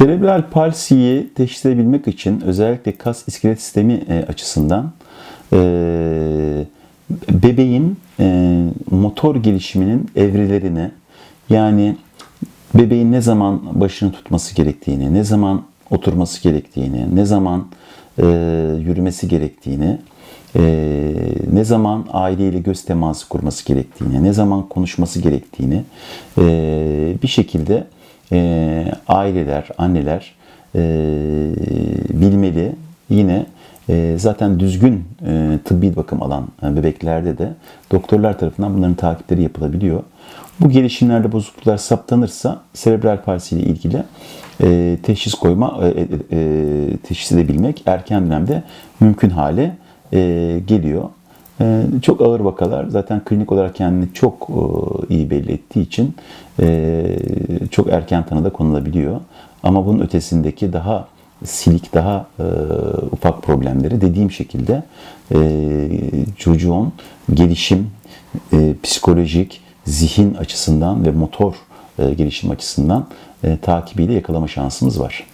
Serebral palsiyi teşhis edebilmek için özellikle kas iskelet sistemi e, açısından e, bebeğin e, motor gelişiminin evrilerini yani bebeğin ne zaman başını tutması gerektiğini, ne zaman oturması gerektiğini, ne zaman yürümesi gerektiğini, ne zaman aileyle göz teması kurması gerektiğini, ne zaman konuşması gerektiğini bir şekilde e, aileler, anneler e, bilmeli. Yine e, zaten düzgün e, tıbbi bakım alan e, bebeklerde de doktorlar tarafından bunların takipleri yapılabiliyor. Bu gelişimlerde bozukluklar saptanırsa serebral palsi ile ilgili e, teşhis koyma, e, e, e, teşhis edebilmek erken dönemde mümkün hale e, geliyor. E, çok ağır vakalar zaten klinik olarak kendini çok e, iyi belli ettiği için e, çok erken tanıda konulabiliyor. Ama bunun ötesindeki daha silik, daha e, ufak problemleri dediğim şekilde çocuğun gelişim, psikolojik, zihin açısından ve motor gelişim açısından takibiyle yakalama şansımız var.